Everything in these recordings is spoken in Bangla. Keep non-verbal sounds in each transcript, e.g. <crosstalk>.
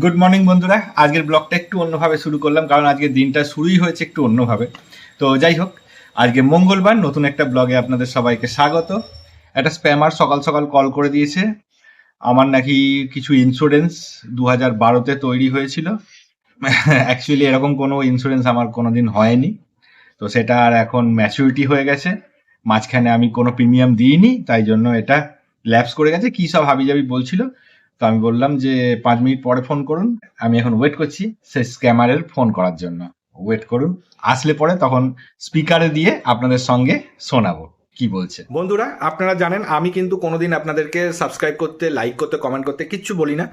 গুড মর্নিং বন্ধুরা। আজকের ব্লগটা একটু অন্যভাবে শুরু করলাম, কারণ আজকের দিনটা শুরুই হয়েছে একটু অন্যভাবে। তো যাই হোক, আজকে মঙ্গলবার, নতুন একটা ব্লগে আপনাদের সবাইকে স্বাগত। একটা স্প্যামার সকাল সকাল কল করে দিয়েছে। আমার নাকি কিছু ইন্স্যুরেন্স দু হাজার বারোতে তৈরি হয়েছিল। অ্যাকচুয়ালি এরকম কোনো ইন্স্যুরেন্স আমার কোনোদিন হয়নি। তো সেটা আর এখন ম্যাচুরিটি হয়ে গেছে। মাঝখানে আমি কোনো প্রিমিয়াম দিইনি, তাই জন্য এটা ল্যাপস করে গেছে। কী সব হাবি হাবিজাবি বলছিল তো আমি বললাম যে পাঁচ মিনিট পরে ফোন করুন। আমি এখন ওয়েট করছি সেই স্ক্যামারের ফোন করার জন্য। ওয়েট করুন। আসলে পরে তখন স্পিকারে দিয়ে আপনাদের সঙ্গে শোনাবো কি বলছে। বন্ধুরা, আপনারা জানেন আমি কিন্তু কোনোদিন আপনাদেরকে সাবস্ক্রাইব করতে লাইক করতে কমেন্ট করতে কিচ্ছু বলি না।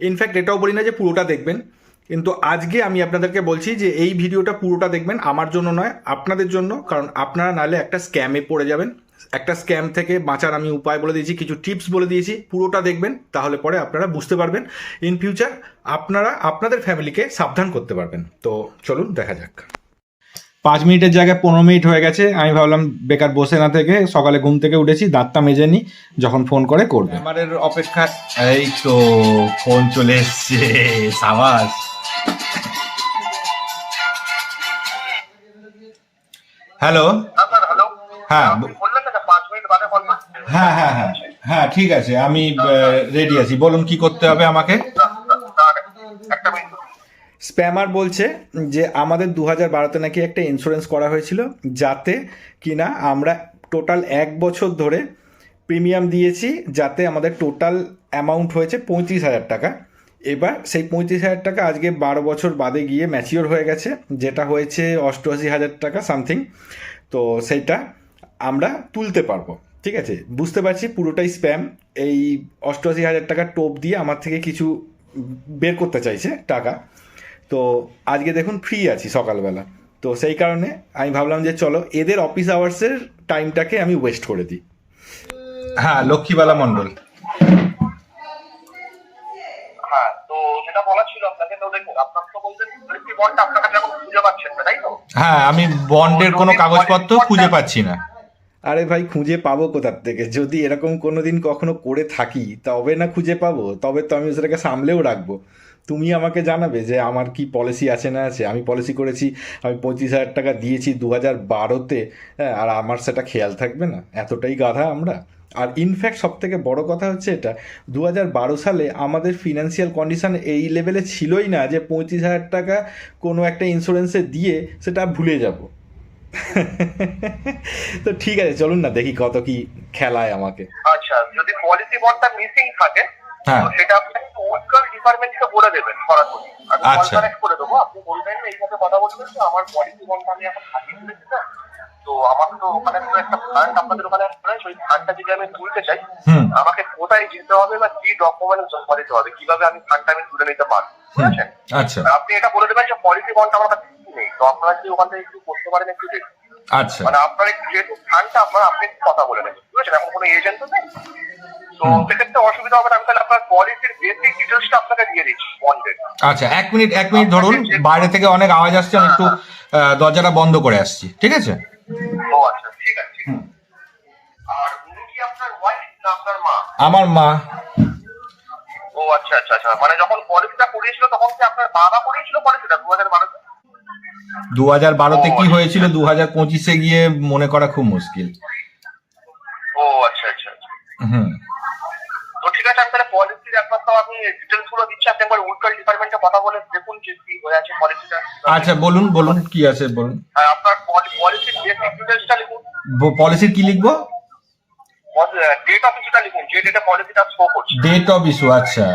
ইনফ্যাক্ট এটাও বলি না যে পুরোটা দেখবেন। কিন্তু আজকে আমি আপনাদেরকে বলছি যে এই ভিডিওটা পুরোটা দেখবেন আমার জন্য নয়, আপনাদের জন্য। কারণ আপনারা নাহলে একটা স্ক্যামে পড়ে যাবেন। একটা স্ক্যাম থেকে বাঁচার আমি উপায় বলে দিয়েছি কিছু টিপস বলে দিয়েছি পুরোটা দেখবেন তাহলে পরে আপনারা বুঝতে পারবেন। ইন ফিউচার আপনারা আপনাদের ফ্যামিলিকে সাবধান করতে পারবেন। তো চলুন দেখা যাক। পাঁচ মিনিটের জায়গায় পনেরো মিনিট হয়ে গেছে আমি ভাবলাম বেকার বসে না থেকে সকালে ঘুম থেকে উঠেছি দাঁতটা মেজে নি যখন ফোন করে করবে। আমাদের অপেক্ষা এই তো ফোন চলে এসছে সাবাস। হ্যালো? হ্যালো হ্যাঁ আপনি বললেন না যে পাঁচ মিনিট বাদে কল করতে হ্যাঁ হ্যাঁ হ্যাঁ। হ্যাঁ ঠিক আছে, আমি রেডি আছি। বলুন কি করতে হবে আমাকে? স্প্যামার বলছে যে আমাদের দু হাজার বারোতে নাকি একটা ইন্স্যুরেন্স করা হয়েছিল যাতে কিনা আমরা টোটাল এক বছর ধরে প্রিমিয়াম দিয়েছি যাতে আমাদের টোটাল অ্যামাউন্ট হয়েছে পঁয়ত্রিশ হাজার টাকা। এবার সেই পঁয়ত্রিশ হাজার টাকা আজকে বারো বছর বাদে গিয়ে ম্যাচিওর হয়ে গেছে, যেটা হয়েছে অষ্টআশি হাজার টাকা সামথিং তো সেইটা আমরা তুলতে পারব। ঠিক আছে? বুঝতে পারছি পুরোটাই স্প্যাম এই অষ্টআশি হাজার টাকা টোপ দিয়ে আমার থেকে কিছু বের করতে চাইছে টাকা। তো আজকে দেখুন ফ্রি আছি সকালবেলা। তো সেই কারণে আমি ভাবলাম যে চলো এদের অফিস আওয়ার্সের টাইমটাকে আমি ওয়েস্ট করে দিই। হ্যাঁ লক্ষ্মীবালা মণ্ডল। হ্যাঁ তো যেটা বলা ছিল আপনাকে তো দেখুন আপনার তো বলতেন ফিফটি বন্ডটা আপনার কাছে এখন খুঁজে পাচ্ছেন না তাই তো? হ্যাঁ আমি বন্ডের কোনো কাগজপত্র খুঁজে পাচ্ছি না। আরে ভাই, খুঁজে পাবো কোথার থেকে? যদি এরকম কোনো দিন কখনো করে থাকি, তবে না খুঁজে পাবো, তবে তো আমি সেটাকে সামলেও রাখব। তুমি আমাকে জানাবে যে আমার কি পলিসি আছে না আছে। আমি পলিসি করেছি, আমি পঁচিশ হাজার টাকা দিয়েছি দু হাজার বারোতে হ্যাঁ আর আমার সেটা খেয়াল থাকবে না। এতটাই গাধা আমরা। আর ইনফ্যাক্ট সব থেকে বড় কথা হচ্ছে এটা দু হাজার বারো সালে আমাদের ফিনান্সিয়াল কন্ডিশান এই লেভেলে ছিলই না যে পঁচিশ হাজার টাকা কোনো একটা ইন্স্যুরেন্সে দিয়ে সেটা ভুলে যাব। <laughs> তো ঠিক আছে চলুন না দেখি কত কি খেলায় আমাকে। আচ্ছা যদি পলিসি মিসিং থাকে হ্যাঁ। তো সেটা আপনি ডিপার্টমেন্টকে বলে দেবেন সরাসরি আমি আচ্ছা। কানেক্ট করে দেবো আপনি বলবেন এইভাবে কথা বলবেন আমার পলিসি বন্ডটা আমি এখন হারিয়ে ফেলেছি না। তো আমার তো ওখানে তো একটা ফান্ড আপনাদের ওখানে রয়েছে ওই ফান্ডটা যদি আমি তুলতে চাই আমাকে কোথায় যেতে হবে বা কি ডকুমেন্ট জমা দিতে হবে কীভাবে আমি ফান্ডটা আমি তুলে নিতে পারব বুঝেছেন আচ্ছা। আপনি এটা বলে দেবেন যে পলিসি বন্ড আমার কাছে নেই। তো আপনারা যদি ওখান থেকে একটু করতে পারেন একটু দেখুন। আচ্ছা। মানে আপনার যেহেতু ফান্ডটা আপনার আপনি কথা বলে নেবেন। বুঝেছেন এখন কোনো এজেন্ট তো নেই। তো সেক্ষেত্রে অসুবিধা হবে না। আমি তাহলে আপনার পলিসির বেসিক ডিটেলসটা আপনাকে দিয়ে দিচ্ছি বন্ডের আচ্ছা এক মিনিট এক মিনিট ধরুন। বাইরে থেকে অনেক আওয়াজ আসছে আমি একটু দরজাটা বন্ধ করে আসছি। ঠিক আছে? ও আচ্ছা ঠিক আছে ঠিক আছে। আর উনি কি আপনার ওয়াইফ না আপনার মা? আমার মা। ও আচ্ছা আচ্ছা আচ্ছা। মানে যখন পলিসিটা করিয়েছিল তখন কি আপনার বাবা করিয়েছিল পলিসিটা দু হাজার বারোতে দু হাজার বারোতে কি হয়েছিল? দু হাজার পঁচিশে গিয়ে মনে করা খুব মুশকিল। ও আচ্ছা আচ্ছা আচ্ছা। হুম। তো ঠিক আছে পলিসির একবার তো আমি ডিটেলসগুলো দিচ্ছি। আপনি একবার উইকাল ডিপার্টমেন্টে কথা বলে দেখুন যে কি হয়ে আছে পলিসিটা আচ্ছা বলুন বলুন কি আছে বলুন। হ্যাঁ আপনার পলিসির বেসিক ডিটেলসটা লিখুন। পলিসির কি লিখব? ডেট অফ ইস্যুটা লিখুন যে ডেটে পলিসিটা শো করছে। ডেট অফ ইস্যু আচ্ছা।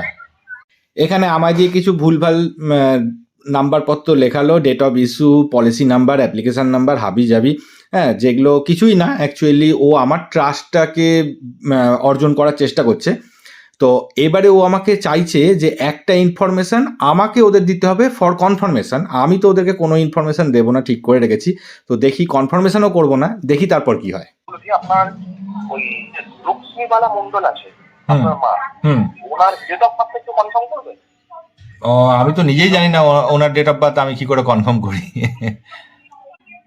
এখানে আমায় দিয়ে কিছু ভুলভাল নাম্বারপত্র লেখালো date of issue policy number application number হাবি যাবি হ্যাঁ যেগুলো কিছুই না অ্যাকচুয়ালি ও আমার ট্রাস্টটাকে অর্জন করার চেষ্টা করছে। তো এবারে ও আমাকে চাইছে যে একটা ইনফরমেশন আমাকে ওদের দিতে হবে ফর কনফার্মেশন আমি তো ওদেরকে কোনো ইনফরমেশন দেবো না ঠিক করে রেখেছি। তো দেখি কনফার্মেশনও করব না দেখি তারপর কি হয়। আপনার ওই লক্ষ্মীবালা মন্ডল আছে আপনার মা হুম। ওনার ডেট অফ বার্থ একটু কনফার্ম করবে ও আমি তো নিজেই জানি না ওনার ডেট অফ বার্থ আমি কি করে কনফার্ম করি?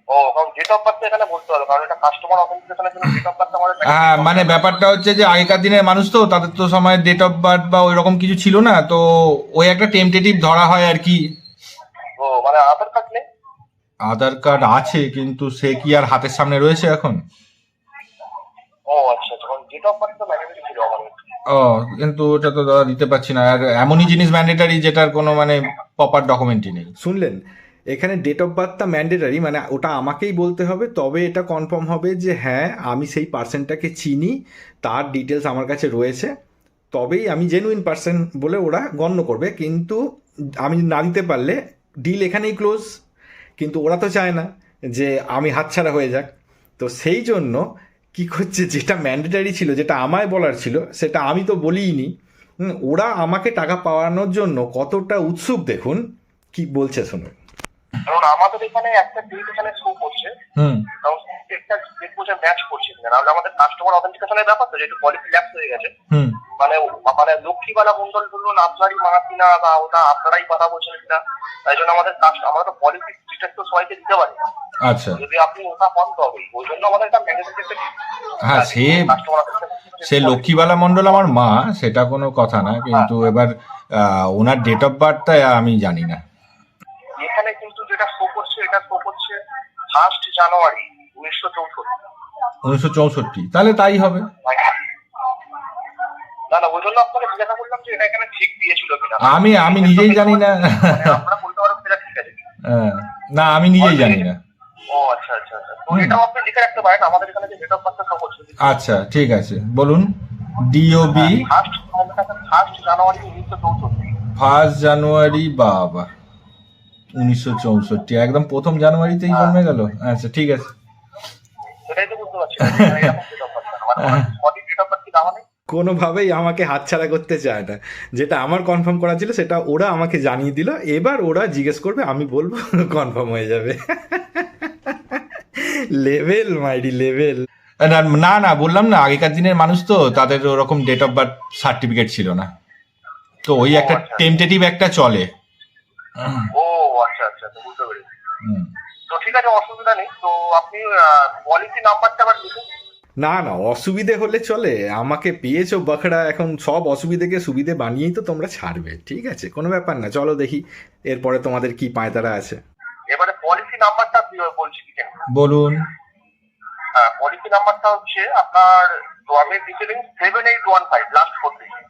ও কারণ ডেট ডেট অফ বার্থ এখানে বলতে হবে কারণ এটা কাস্টমার অথেন্টিকেশনের জন্য ডেট অফ বার্থ আমাদের হ্যাঁ মানে ব্যাপারটা হচ্ছে যে আগেকার দিনের মানুষ তো তাদের তো সময় ডেট অফ বার্থ বা ওই রকম কিছু ছিল না তো ওই একটা টেমটেটিভ ধরা হয় আর কি। ও মানে আধার কার্ড নেই? আধার কার্ড আছে কিন্তু সে কি আর হাতের সামনে রয়েছে এখন? ও আচ্ছা কারণ ডেট অফ বার্থ তো ম্যান্ডেটরি ছিল আমাদের। ও, কিন্তু ওটা তো দাদা দিতে পারছি না। আর এমনই জিনিস ম্যান্ডেটারি যেটার কোনো মানে প্রপার ডকুমেন্টই নেই। শুনলেন? এখানে ডেট অফ বার্থটা ম্যান্ডেটারি মানে ওটা আমাকেই বলতে হবে, তবে এটা কনফার্ম হবে যে হ্যাঁ আমি সেই পার্সেনটাকে চিনি, তার ডিটেলস আমার কাছে রয়েছে, তবেই আমি জেনুইন পার্সন বলে ওরা গণ্য করবে। কিন্তু আমি না দিতে পারলে ডিল এখানেই ক্লোজ কিন্তু ওরা তো চায় না যে আমি হাতছাড়া হয়ে যাক। তো সেই জন্য কি করছে? যেটা ম্যান্ডেটারি ছিল যেটা আমায় বলার ছিল সেটা আমি তো বলিনি ওরা আমাকে টাকা পাওয়ানোর জন্য কতটা উৎসুক দেখুন কি বলছে শুনুন। কারণ আমাদের এখানে একটা ডেট এখানে শো করছে। হুম। কারণ একটা ডেট বোঝা ম্যাচ করছে না নাহলে আমাদের কাস্টমার অথেন্টিকেশনের ব্যাপার তো যেহেতু কোয়ালিটি ল্যাপস হয়ে গেছে। মানে মানে মন্ডল বলুন আপনারই মানা কিনা বা ওটা আপনারাই কথা বলছেন কিনা তাই জন্য আমাদের আমরা তো পলিসি তো সবাইকে দিতে পারি। আচ্ছা। যদি আপনি ওটা বন্ধ হবে ওই জন্য আমাদের একটা ম্যানেজমেন্ট হ্যাঁ সে সে লক্ষ্মীবালা মণ্ডল আমার মা সেটা কোনো কথা না কিন্তু এবার আহ, ওনার ডেট অফ বার্থটা আমি জানি না। এখানে কিন্তু যেটা শো করছে এটা শো করছে ফার্স্ট জানুয়ারি উনিশশো চৌষট্টি। উনিশশো চৌষট্টি তাহলে তাই হবে না না ওই জন্য আপনাকে জিজ্ঞাসা করলাম যে এটা এখানে ঠিক দিয়েছিল কিনা আমি আমি নিজেই জানি না। মানে আপনারা বলতে সেটা ঠিক আছে। হ্যাঁ, না আমি নিজেই জানি না। ও আচ্ছা আচ্ছা আচ্ছা। তো এটাও আপনি লিখে রাখতে পারেন আমাদের এখানে যে ডেট অফ আচ্ছা ঠিক আছে। বলুন। ডিওবি ফার্স্ট ফার্স্ট জানুয়ারি উনিশশো চৌষট্টি। ফার্স্ট জানুয়ারি বাবা। উনিশশো চৌষট্টি একদম প্রথম জানুয়ারিতেই জন্মে গেল। আচ্ছা ঠিক আছে। সেটাই তো বুঝতে পারছি। <laughs> কোনোভাবেই আমাকে হাতছাড়া করতে চায় না। যেটা আমার কনফার্ম করা ছিল সেটা ওরা আমাকে জানিয়ে দিল। এবার ওরা জিজ্ঞেস করবে আমি বলব <laughs> কনফার্ম হয়ে যাবে। লেভেল মাইডি লেভেল না না না বললাম না আগেকার দিনের মানুষ তো তাদের ওরকম ডেট অফ বার্থ সার্টিফিকেট ছিল না। তো ওই একটা ও, আচ্ছা। টেমটেটিভ একটা চলে। ও আচ্ছা আচ্ছা আচ্ছা, বুঝতে পেরেছি। হুম। তো ঠিক আছে অসুবিধা নেই। তো আপনি পলিসি নাম্বারটা আবার লিখুন। না না অসুবিধে হলে চলে। আমাকে পেয়েছ বাখড়া এখন সব অসুবিধেকে সুবিধে বানিয়েই তো তোমরা ছাড়বে। ঠিক আছে কোনো ব্যাপার না চলো দেখি এরপরে তোমাদের কি পায়তারা আছে। এবারে পলিসি নাম্বারটা বলছি কি বলুন। হ্যাঁ পলিসি নাম্বারটা হচ্ছে আপনার তো আমি লিখে seven eight one five last four digit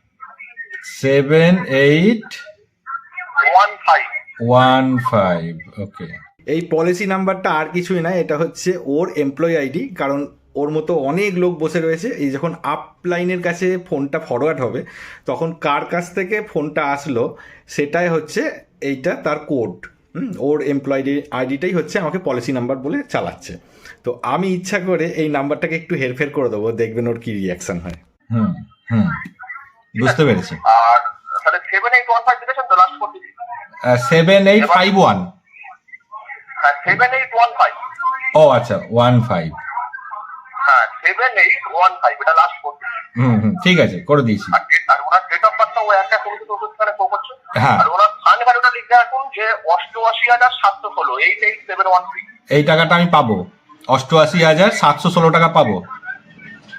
seven eight one five one five okay এই পলিসি নাম্বারটা আর কিছুই না এটা হচ্ছে ওর এমপ্লয়ি আইডি কারণ ওর মতো অনেক লোক বসে রয়েছে। এই যখন আপলাইনের কাছে ফোনটা ফরওয়ার্ড হবে তখন কার কাছ থেকে ফোনটা আসলো সেটাই হচ্ছে এইটা তার কোড ওর এমপ্লয়ি আইডিটাই হচ্ছে আমাকে পলিসি নাম্বার বলে চালাচ্ছে। তো আমি ইচ্ছা করে এই নাম্বারটাকে একটু হেরফের করে দেবো দেখবেন ওর কি রিয়াকশন হয়। হুম হুম বুঝতে পেরেছি। আর তাহলে সেভেন এইট ফাইভ তো last four digit seven eight five one হ্যাঁ সেভেন এইট ওয়ান ফাইভ ও আচ্ছা ওয়ান ফাইভ হ্যাঁ সেভেন এইট ওয়ান ফাইভ এটা লাস্ট ফোর হুম হুম ঠিক আছে করে দিয়েছি। আর ওনার ডেট অফ বার্থটা ও একটা শো করছে। হ্যাঁ। আর ওনার ফান্ড ভ্যালুটা লিখে রাখুন যে অষ্টআশি হাজার সাতশো ষোলো eight eight seven one three এই টাকাটা আমি পাবো। অষ্টআশি হাজার সাতশো ষোলো টাকা পাবো।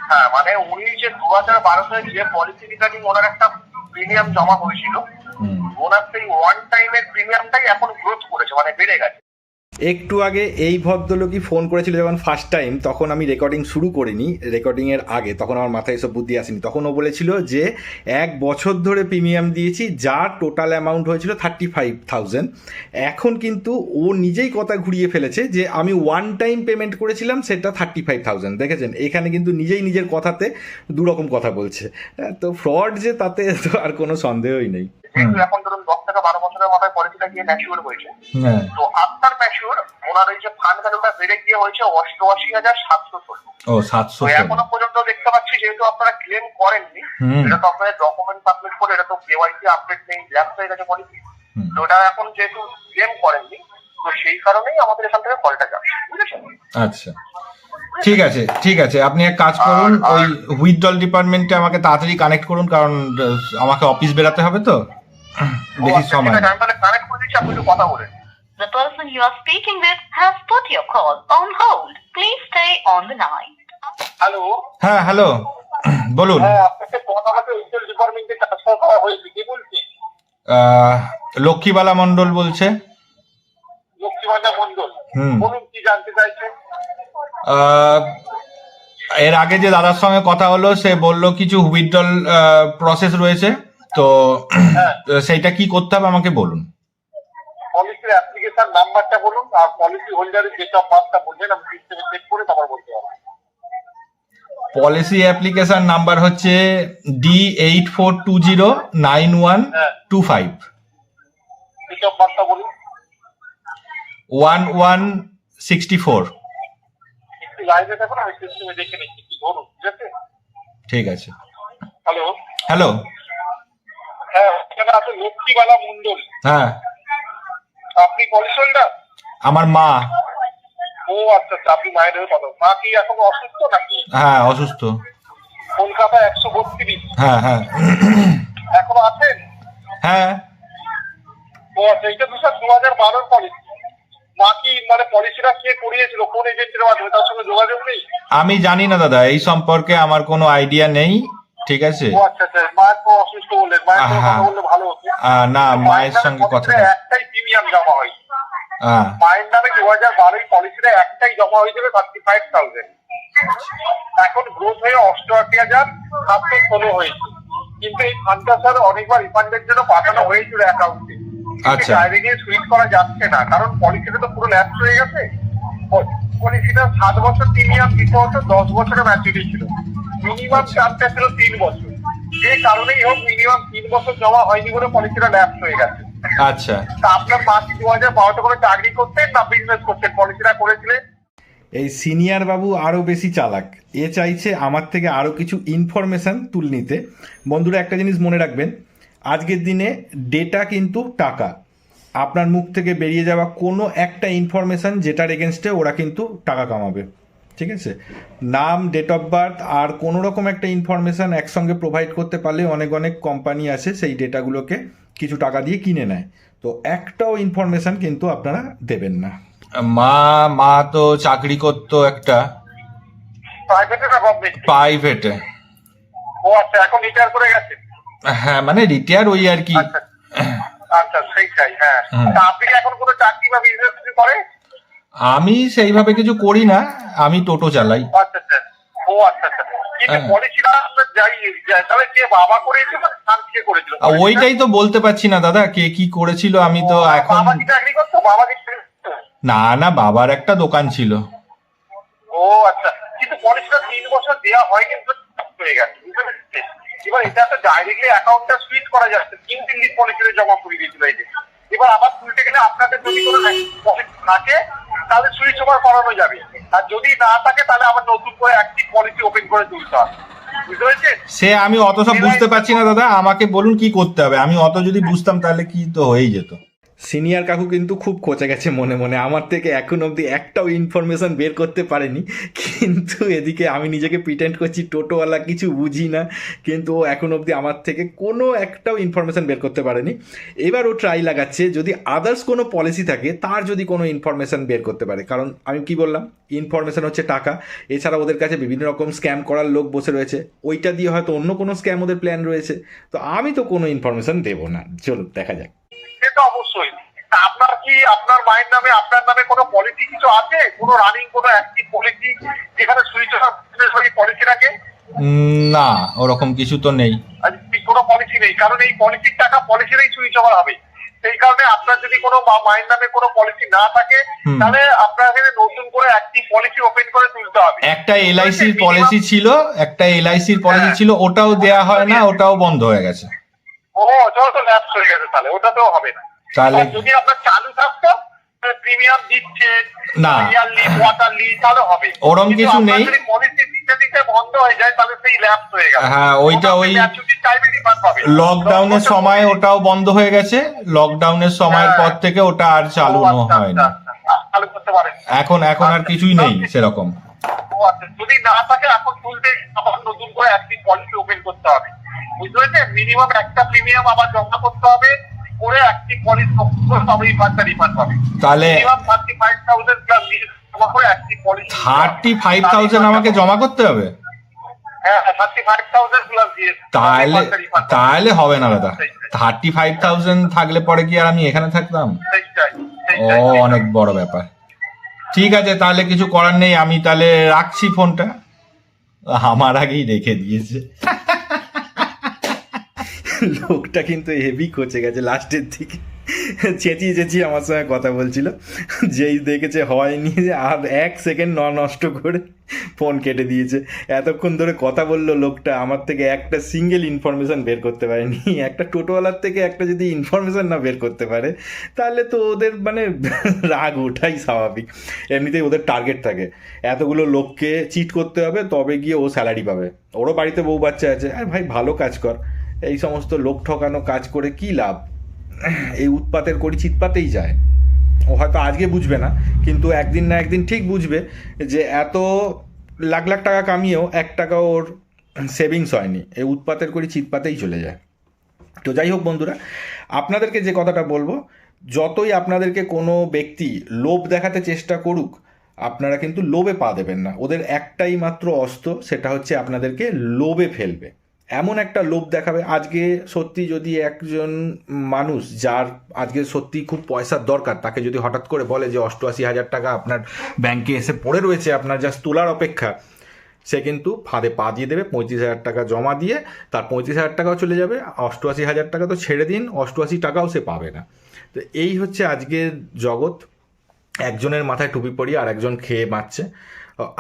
হ্যাঁ মানে উনি যে দু হাজার বারোতে যে পলিসি রিগার্ডিং ওনার একটা প্রিমিয়াম জমা হয়েছিল হুম। ওনার সেই ওয়ান টাইমের প্রিমিয়ামটাই এখন গ্রোথ করেছে মানে বেড়ে গেছে। একটু আগে এই ভদ্রলোকই ফোন করেছিল যখন ফার্স্ট টাইম তখন আমি রেকর্ডিং শুরু করিনি রেকর্ডিংয়ের আগে, তখন আমার মাথায় এসব বুদ্ধি আসেনি। তখন ও বলেছিল যে, এক বছর ধরে প্রিমিয়াম দিয়েছি, যার টোটাল অ্যামাউন্ট হয়েছিল থার্টি ফাইভ থাউজেন্ড এখন কিন্তু ও নিজেই কথা ঘুরিয়ে ফেলেছে যে, আমি ওয়ান টাইম পেমেন্ট করেছিলাম, সেটা থার্টি ফাইভ থাউজেন্ড দেখেছেন? এখানে কিন্তু নিজেই নিজের কথাতে দুরকম কথা বলছে। তো ফ্রড যে তাতে তো আর কোনো সন্দেহই নেই। এখন ধরুন থেকে বারো বছরের মাথায় পলিসিটা গিয়ে ম্যাচিউর হয়েছে। হ্যাঁ। তো আফটার ম্যাচিউর ওনার ওই যে ফান্ড ভ্যালুটা বেড়ে গিয়ে হয়েছে অষ্টআশি হাজার সাতশো ষোলো। ও সাতশো এখনও পর্যন্ত দেখতে পাচ্ছি যেহেতু আপনারা ক্লেম করেননি এটা তো আপনাদের ডকুমেন্ট সাবমিট করে এটা তো কেওয়াইসি আপডেট নেই ল্যাপস হয়ে গেছে পলিসি তো এটা এখন যেহেতু ক্লেম করেননি তো সেই কারণেই আমাদের এখান থেকে কলটা যাচ্ছে বুঝেছেন? আচ্ছা। ঠিক আছে ঠিক আছে। আপনি এক কাজ করুন ওই হুইথডল ডিপার্টমেন্টে আমাকে তাড়াতাড়ি কানেক্ট করুন কারণ আমাকে অফিস বেরাতে হবে তো? বেশি আচ্ছা, সময় কথা বলেন। The person you are speaking with has put your call on hold. Please stay on the line. Hello হ্যাঁ হ্যালো। <clears throat> বলুন। হ্যাঁ বলছি? লক্ষ্মীবালা মণ্ডল বলছে। লক্ষ্মীবান্ধা মন্ডল হুম। বলুন কি জানতে চাইছেন এর আগে যে দাদার সঙ্গে কথা হলো সে বলল কিছু উইথড্রল প্রসেস রয়েছে। তো। সেইটা কি করতে হবে আমাকে বলুন। পলিসির অ্যাপ্লিকেশন নাম্বারটা বলুন আর পলিসি হোল্ডারের ডেট অফ বার্থটা বলবেন আমি সিস্টেমে চেক করে তারপর বলতে পারব। পলিসি অ্যাপ্লিকেশন নাম্বার হচ্ছে D eight four two zero nine one. Two five one one sixty four ঠিক আছে? হ্যালো হ্যালো এখানে আছে লক্ষ্মীবালা মন্ডল। হ্যাঁ। আপনি হোল্ডার আমার মা। ও আচ্ছা আচ্ছা আপনি মায়ের হয়ে কথা মা কি এখন অসুস্থ নাকি? হ্যাঁ অসুস্থ। কলকাতা একশো বত্রিশ। হ্যাঁ হ্যাঁ। এখনও আছেন? হ্যাঁ। ও আচ্ছা তো স্যার দু হাজার বারোর পলিসি মা কি মানে পলিসিটা কে করিয়েছিল? কোন এজেন্টের মাধ্যমে? তার সঙ্গে যোগাযোগ নেই? আমি জানি না দাদা। এই সম্পর্কে আমার কোনো আইডিয়া নেই। ঠিক আছে? ও আচ্ছা আচ্ছা ভালো না মায়ের সঙ্গে কথা একটাই প্রিমিয়াম জমা হয়। মায়ের নামে দু হাজার বারোই পলিসিটা একটাই জমা হয়ে যাবে থার্টি ফাইভ থাউজেন্ড এখন গ্রোথ হয়ে অষ্টআশি হাজার সাতশো ষোলো হয়েছে। কিন্তু এই ফান্ডটা স্যার অনেকবার রিফান্ডের জন্য পাঠানো হয়েছিল অ্যাকাউন্টে আচ্ছা। ডাইরেক্টলি সুইচ করা যাচ্ছে না। কারণ পলিসিটা তো পুরো ল্যাপস হয়ে গেছে। পলিসিটা সাত বছর প্রিমিয়াম দিতে হতো দশ বছরের ম্যাচুরিটি ছিল। মিনিমাম চার্জটা ছিল তিন বছর। যে কারণেই হোক মিনিমাম তিন বছর জমা হয়নি বলে পলিসিটা ল্যাপস হয়ে গেছে। আচ্ছা। তা আপনার কি দু হাজার বারোটা করে চাকরি করতেন না বিজনেস করতেন? পলিসিটা করেছিলেন? এই সিনিয়র বাবু আরও বেশি চালাক। এ চাইছে আমার থেকে আরও কিছু ইনফরমেশান তুল নিতে। বন্ধুরা একটা জিনিস মনে রাখবেন আজকের দিনে ডেটা কিন্তু টাকা। আপনার মুখ থেকে বেরিয়ে যাওয়া কোনো একটা ইনফরমেশান যেটার এগেনস্টে ওরা কিন্তু টাকা কামাবে। ঠিক আছে? নাম ডেট অফ বার্থ আর কোনো রকম একটা ইনফরমেশান একসঙ্গে প্রোভাইড করতে পারলে অনেক অনেক কোম্পানি আছে সেই ডেটাগুলোকে কিছু টাকা দিয়ে কিনে নেয়। তো একটাও ইনফরমেশান কিন্তু আপনারা দেবেন না। মা মা তো চাকরি করতো একটা। প্রাইভেটে প্রাইভেটে ও আচ্ছা এখন রিটায়ার করে গেছে? হ্যাঁ মানে রিটায়ার ওই আর কি। আচ্ছা আচ্ছা সেইটাই হ্যাঁ। তা আপনি কি এখন কোনো চাকরি বা বিজনেস কিছু করেন? আমি সেইভাবে কিছু করি না আমি টোটো চালাই। ও আচ্ছা আচ্ছা। ওইটাই তো বলতে পারছি না দাদা। কে কি করেছিল আমি তো এখন না না বাবার একটা দোকান ছিল। ও আচ্ছা। কিন্তু পলিসিটা তিন বছর দেওয়া হয় কিন্তু হয়ে গেছে এবার এটা তো ডাইরেক্টলি অ্যাকাউন্টটা সুইচ করা যাচ্ছে। তিন তিন দিন পলিসিতে জমা করে দিয়েছিল এই যে। এবার আবার তুলতে গেলে আপনাদের যদি কোনো পলিসি থাকে তাহলে সুইচ ওভার করানো যাবে। আর যদি না থাকে তাহলে আবার নতুন করে একটি পলিসি ওপেন করে তুলতে হবে। সে আমি অত সব বুঝতে পারছি না দাদা। আমাকে বলুন কি করতে হবে। আমি অত যদি বুঝতাম তাহলে কি তো হয়েই যেত। সিনিয়র কাকু কিন্তু খুব খোঁচা গেছে মনে মনে। আমার থেকে এখন অবধি একটাও ইনফরমেশন বের করতে পারেনি। কিন্তু এদিকে আমি নিজেকে প্রিটেন্ড করছি, টোটোওয়ালা কিছু বুঝি না। কিন্তু ও এখন অবধি আমার থেকে কোনো একটাও ইনফরমেশন বের করতে পারেনি। এবার ও ট্রাই লাগাচ্ছে, যদি আদার্স কোনো পলিসি থাকে, তার যদি কোনো ইনফরমেশন বের করতে পারে। কারণ আমি কি বললাম? ইনফরমেশন হচ্ছে টাকা। এছাড়া ওদের কাছে বিভিন্ন রকম স্ক্যাম করার লোক বসে রয়েছে। ওইটা দিয়ে হয়তো অন্য কোনো স্ক্যাম ওদের প্ল্যান রয়েছে। তো আমি তো কোনো ইনফরমেশন দেবো না। চলুন, দেখা যাক। সে তো অবশ্যই আপনার কি আপনার মায়ের নামে আপনার নামে কোনো পলিসি কিছু আছে? কোনো রানিং কোনো অ্যাক্টিভ পলিসি যেখানে সুইচ পলিসি রাখে না ওরকম কিছু তো নেই। কোনো পলিসি নেই? কারণ এই পলিসির টাকা পলিসিরই সুইচ ওভার হবে। সেই কারণে আপনার যদি কোনো মায়ের নামে কোনো পলিসি না থাকে। তাহলে আপনাকে নতুন করে একটি পলিসি ওপেন করে তুলতে হবে। একটা এলআইসির পলিসি ছিল একটা এলআইসির পলিসি হ্যাঁ। ছিল ওটাও দেয়া হয় না ওটাও বন্ধ হয়ে গেছে। ও ওটাও তো ল্যাপস হয়ে গেছে তাহলে ওটাতেও হবে না তাহলে যদি আপনার চালু থাকতো প্রিমিয়াম দিচ্ছে না। ইয়ারলি কোয়ার্টারলি তাহলে হবে <laughs> ওরম কিছু নেই। পলিসি দিতে দিতে বন্ধ হয়ে যায় তাহলে সেই ল্যাপস হয়ে গেল হ্যাঁ, ওইটা ওই লকডাউনের সময় ওটাও বন্ধ হয়ে গেছে লকডাউনের সময়ের হ্যাঁ। পর থেকে ওটা আর চালু আচ্ছা, হয় না আচ্ছা, আচ্ছা। চালু করতে পারেন এখন এখন আর কিছুই নেই সেরকম ও আচ্ছা যদি না থাকে এখন তুলতে আবার নতুন করে একটি পলিসি ওপেন করতে হবে। বুঝতে পেরেছেন? মিনিমাম একটা প্রিমিয়াম আবার জমা করতে হবে করে একটি পলিসি তবে এই ফান্ডটা রিফান্ড পাবে তাহলে minimum thirty five thousand plus জমা করে active policy thirty five thousand আমাকে জমা করতে হবে? হ্যাঁ প্লাস তাহলে তাহলে হবে না দাদা। থার্টি ফাইভ থাউজেন্ড থাকলে পরে কি আর আমি এখানে থাকতাম? ও অনেক বড় ব্যাপার। ঠিক আছে, তাহলে কিছু করার নেই, আমি তাহলে রাখছি ফোনটা। আমার আগেই রেখে দিয়েছে। লোকটা কিন্তু হেভি কচে গেছে লাস্টের দিকে। <laughs> চেঁচিয়ে চেঁচিয়ে আমার সঙ্গে কথা বলছিল। যেই দেখেছে হয়নি আর এক সেকেন্ড ন নষ্ট করে ফোন কেটে দিয়েছে। এতক্ষণ ধরে কথা বলল লোকটা, আমার থেকে একটা সিঙ্গেল ইনফরমেশন বের করতে পারেনি। একটা টোটোওয়ালার থেকে একটা যদি ইনফরমেশান না বের করতে পারে, তাহলে তো ওদের মানে <laughs> রাগ ওঠাই স্বাভাবিক। এমনিতেই ওদের টার্গেট থাকে। এতগুলো লোককে চিট করতে হবে, তবে গিয়ে ও স্যালারি পাবে। ওরও বাড়িতে বউ বাচ্চা আছে। আর ভাই, ভালো কাজ কর। এই সমস্ত লোক ঠকানো কাজ করে কি লাভ? এই উৎপাতের করি চিৎপাতেই যায়। ও হয়তো আজকে বুঝবে না, কিন্তু একদিন না একদিন ঠিক বুঝবে যে এত লাখ লাখ টাকা কামিয়েও এক টাকা ওর সেভিংস হয়নি। এই উৎপাতের করি চিৎপাতেই চলে যায়। তো যাই হোক বন্ধুরা, আপনাদেরকে যে কথাটা বলব, যতই আপনাদেরকে কোনো ব্যক্তি লোভ দেখাতে চেষ্টা করুক, আপনারা কিন্তু লোভে পা দেবেন না। ওদের একটাই মাত্র অস্ত্র, সেটা হচ্ছে আপনাদেরকে লোভে ফেলবে। এমন একটা লোভ দেখাবে, আজকে সত্যি যদি একজন মানুষ যার আজকে সত্যি খুব পয়সার দরকার, তাকে যদি হঠাৎ করে বলে যে অষ্টআশি হাজার টাকা আপনার ব্যাংকে এসে পড়ে রয়েছে, আপনার জাস্ট তোলার অপেক্ষা, সে কিন্তু ফাঁদে পা দিয়ে দেবে, পঁয়ত্রিশ হাজার টাকা জমা দিয়ে তার পঁয়ত্রিশ হাজার টাকাও চলে যাবে, অষ্টআশি হাজার টাকা তো ছেড়ে দিন, অষ্টআশি টাকাও সে পাবে না। তো এই হচ্ছে আজকের জগৎ, একজনের মাথায় টুপি পরিয়ে আর একজন খেয়ে বাঁচছে।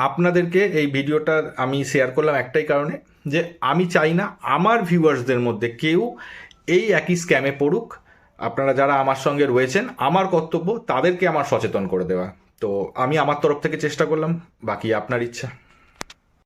আপনাদেরকে এই ভিডিওটা আমি শেয়ার করলাম একটাই কারণে যে আমি চাই না আমার ভিউয়ার্সদের মধ্যে কেউ এই একই স্ক্যামে পড়ুক। আপনারা যারা আমার সঙ্গে রয়েছেন, আমার কর্তব্য তাদেরকে আমার সচেতন করে দেওয়া। তো আমি আমার তরফ থেকে চেষ্টা করলাম, বাকি আপনার ইচ্ছা।